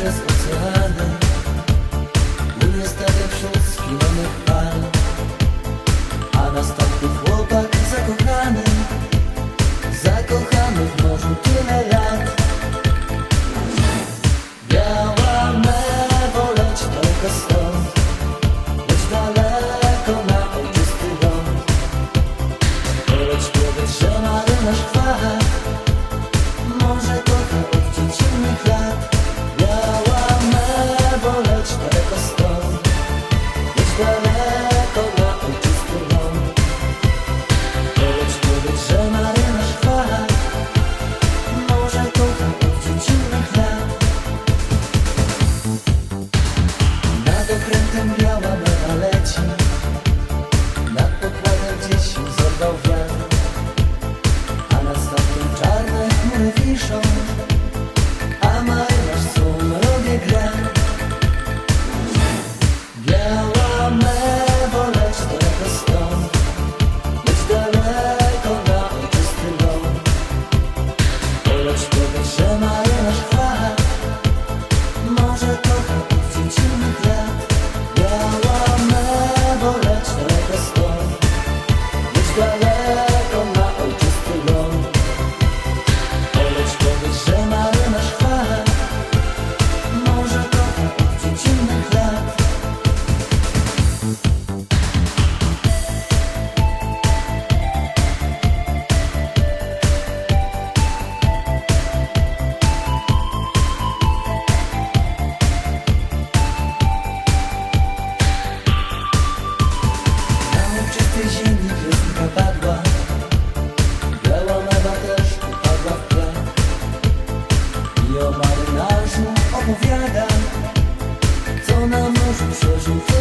przez oceany Płynie statek wśród skinionych fal A na statku chłopak zakochany. Zakochany w morzu tyle lat. Biała mewo, leć daleko stąd. Leć daleko na ojczysty ląd Poleć chwali Seja um